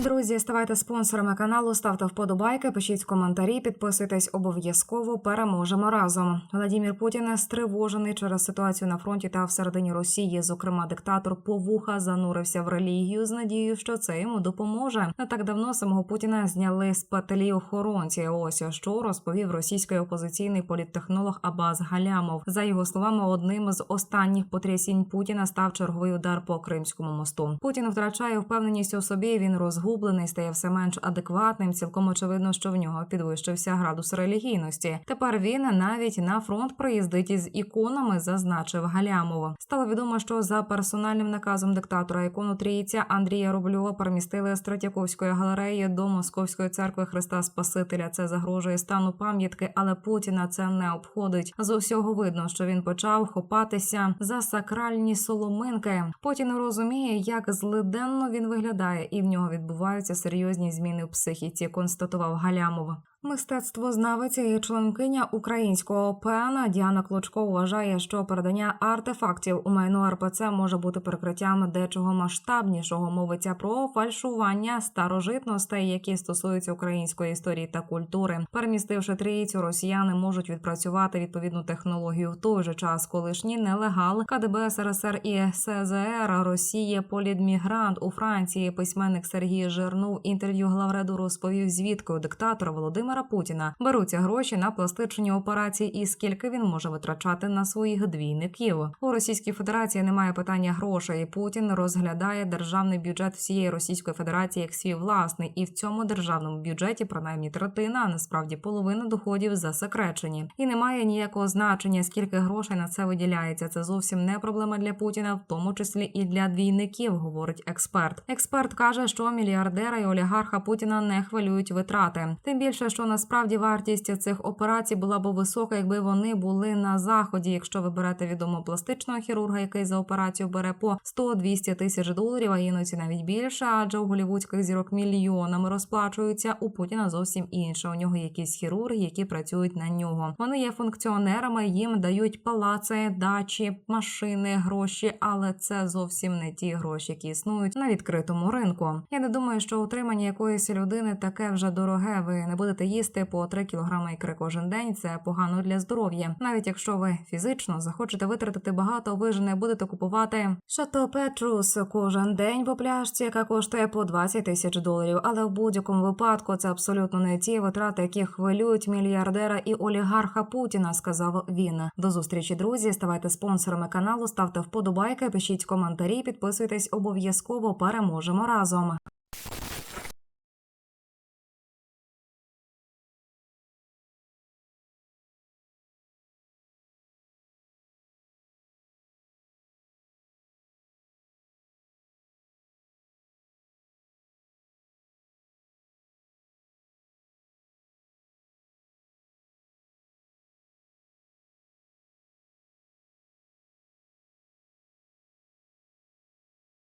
друзі, ставайте спонсорами каналу, ставте вподобайки, пишіть коментарі, підписуйтесь обов'язково. Переможемо разом. Владімір Путін стривожений через ситуацію на фронті та всередині Росії. Зокрема, диктатор повуха занурився в релігію з надією, що це йому допоможе. Не так давно самого Путіна зняли з петелі охоронці. Ось що розповів російський опозиційний політтехнолог Абаз Галямов. За його словами, одним з останніх потрясінь Путіна став черговий удар по Кримському мосту. Путін втрачає впевненість у собі. Він розгублений, стає все менш адекватним. Цілком очевидно, що в нього підвищився градус релігійності. Тепер він навіть на фронт приїздить із іконами, зазначив Галямов. Стало відомо, що за персональним наказом диктатора ікону трійця Андрія Рубльова перемістили з Третьяковської галереї до Московської церкви Христа Спасителя. Це загрожує стану пам'ятки, але Путіна це не обходить. З усього видно, що він почав хопатися за сакральні соломинки. Путін розуміє, як злиденно він виглядає, і в нього відбуваються серйозні зміни в психіці. Констатував Галямов. Мистецтвознавиця і членкиня українського ОПН Діана Клочко вважає, що передання артефактів у майно РПЦ може бути прикриттям дечого масштабнішого. Мовиться про фальшування старожитностей, які стосуються української історії та культури. Перемістивши трійцю, росіяни можуть відпрацювати відповідну технологію в той же час. Колишній нелегал КДБ СРСР і СЗР Росії полідмігрант у Франції. Письменник Сергій Жирнов інтерв'ю главреду розповів, звідки диктатора Володимира Путіна беруться гроші на пластичні операції, і скільки він може витрачати на своїх двійників. У Російській Федерації немає питання грошей. Путін розглядає державний бюджет всієї Російської Федерації як свій власний, і в цьому державному бюджеті принаймні третина, а насправді половина доходів засекречені. І немає ніякого значення, скільки грошей на це виділяється. Це зовсім не проблема для Путіна, в тому числі і для двійників, говорить експерт. Експерт каже, що мільярдера і олігарха Путіна не хвилюють витрати. Тим більше, що насправді вартість цих операцій була б висока, якби вони були на заході. Якщо ви берете відомо пластичного хірурга, який за операцію бере по 100-200 тисяч доларів, а іноді навіть більше, адже у голівудських зірок мільйонами розплачуються. У Путіна зовсім інше. У нього якісь хірурги, які працюють на нього. Вони є функціонерами, їм дають палаци, дачі, машини, гроші, але це зовсім не ті гроші, які існують на відкритому ринку. Я не думаю, що утримання якоїсь людини таке вже дороге. Ви не будете їсти по 3 кілограми ікри кожен день. Це погано для здоров'я. Навіть якщо ви фізично захочете витратити багато, ви ж не будете купувати Шато Петрус кожен день по пляшці, яка коштує по 20 тисяч доларів. Але в будь-якому випадку це абсолютно не ті витрати, які хвилюють мільярдера і олігарха Путіна, сказав він. До зустрічі, друзі. Ставайте спонсорами каналу, ставте вподобайки, пишіть коментарі, підписуйтесь обов'язково. Переможемо разом.